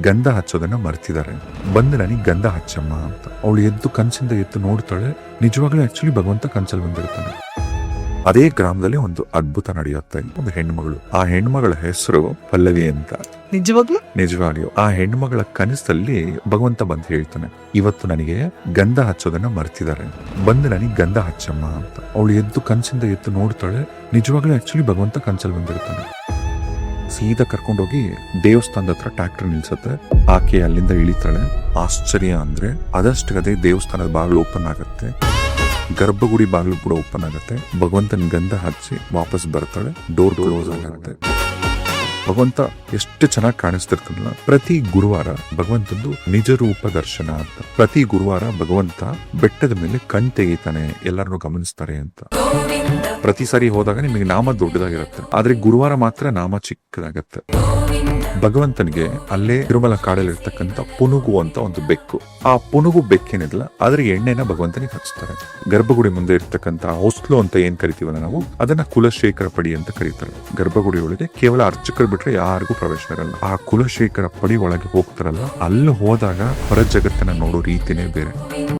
ಗಂಧ ಹಚ್ಚೋದನ್ನ ಮರ್ತಿದ್ದಾರೆ ಬಂದು ನನಗೆ ಗಂಧ ಹಚ್ಚಮ್ಮ ಅಂತ. ಅವಳು ಎದ್ದು ಕನಸಿಂದ ಎದ್ದು ನೋಡ್ತಾಳೆ. ನಿಜವಾಗ್ಲೂ ಆಕ್ಚುಲಿ ಭಗವಂತ ಕನ್ಸಲ್ಲಿ ಬಂದಿರ್ತಾನೆ. ಅದೇ ಗ್ರಾಮದಲ್ಲಿ ಒಂದು ಅದ್ಭುತ ನಡೆಯುತ್ತೆ. ಒಂದು ಹೆಣ್ಮಗಳು. ಆ ಹೆಣ್ಮಗಳ ಹೆಸರು ಪಲ್ಲವಿ ಅಂತ. ನಿಜವಾಗ್ಲೂ? ನಿಜವಾಗ್ಲೂ. ಆ ಹೆಣ್ಮಗಳ ಕನಸಲ್ಲಿ ಭಗವಂತ ಬಂದು ಹೇಳ್ತಾನೆ. ಇವತ್ತು ನನಗೆ ಗಂಧ ಹಚ್ಚೋದನ್ನ ಮರ್ತಿದ್ದಾರೆ ಬಂದು ನನಗೆ ಗಂಧ ಹಚ್ಚಮ್ಮ ಅಂತ. ಅವಳು ಎದ್ದು ಕನಸಿಂದ ಎದ್ದು ನೋಡ್ತಾಳೆ. ನಿಜವಾಗ್ಲೂ ಆಕ್ಚುಲಿ ಭಗವಂತ ಕನ್ಸಲ್ಲಿ ಬಂದಿರ್ತಾನೆ. ಸೀದಾ ಕರ್ಕೊಂಡೋಗಿ ದೇವಸ್ಥಾನದ ಹತ್ರ ಟ್ರ್ಯಾಕ್ಟರ್ ನಿಲ್ಸತ್ತೆ. ಆಕೆ ಅಲ್ಲಿಂದ ಇಳಿತಾಳೆ. ಆಶ್ಚರ್ಯ ಅಂದ್ರೆ ಅದಷ್ಟಗದೆ ದೇವಸ್ಥಾನದ ಬಾಗಿಲು ಓಪನ್ ಆಗುತ್ತೆ. ಗರ್ಭಗುಡಿ ಬಾಗಿಲು ಕೂಡ ಓಪನ್ ಆಗುತ್ತೆ. ಭಗವಂತನ ಗಂಧ ಹಚ್ಚಿ ವಾಪಸ್ ಬರ್ತಾಳೆ. ಡೋರ್ ಕ್ಲೋಸ್ ಆಗುತ್ತೆ. ಭಗವಂತ ಎಷ್ಟು ಚೆನ್ನಾಗಿ ಕಾಣಿಸ್ತಿರ್ತಾನಲ್ಲ. ಪ್ರತಿ ಗುರುವಾರ ಭಗವಂತಂದು ನಿಜ ರೂಪ ದರ್ಶನ ಅಂತ. ಪ್ರತಿ ಗುರುವಾರ ಭಗವಂತ ಬೆಟ್ಟದ ಮೇಲೆ ಕಣ್ ತೆಗಿತಾನೆ ಎಲ್ಲರನ್ನು ಗಮನಿಸ್ತಾರೆ ಅಂತ. ಪ್ರತಿ ಸಾರಿ ಹೋದಾಗ ನಿಮಗೆ ನಾಮ ದೊಡ್ಡದಾಗಿರುತ್ತೆ. ಆದ್ರೆ ಗುರುವಾರ ಮಾತ್ರ ನಾಮ ಚಿಕ್ಕದಾಗತ್ತೆ. ಭಗವಂತನಿಗೆ ಅಲ್ಲೇ ತಿರುಮಲ ಕಾಡಲ್ಲಿ ಇರ್ತಕ್ಕಂತ ಪುನುಗು ಅಂತ ಒಂದು ಬೆಕ್ಕು. ಆ ಪುನುಗು ಬೆಕ್ಕೇನಿಲ್ಲ ಅದ್ರ ಎಣ್ಣೆನ ಭಗವಂತನಿಗೆ ಹಚ್ತಾರೆ. ಗರ್ಭಗುಡಿ ಮುಂದೆ ಇರ್ತಕ್ಕಂಥ ಹೊಸ್ಲು ಅಂತ ಏನ್ ಕರಿತೀವಲ್ಲ ನಾವು, ಅದನ್ನ ಕುಲಶೇಖರ ಪಡಿ ಅಂತ ಕರೀತಾರೆ. ಗರ್ಭಗುಡಿ ಒಳಗೆ ಕೇವಲ ಅರ್ಚಕರು ಬಿಟ್ರೆ ಯಾರಿಗೂ ಪ್ರವೇಶ ಇರಲ್ಲ. ಆ ಕುಲಶೇಖರ ಪಡಿ ಒಳಗೆ ಹೋಗ್ತಾರಲ್ಲ, ಅಲ್ಲಿ ಹೋದಾಗ ಹೊರ ಜಗತ್ತನ್ನ ನೋಡೋ ರೀತಿನೇ ಬೇರೆ.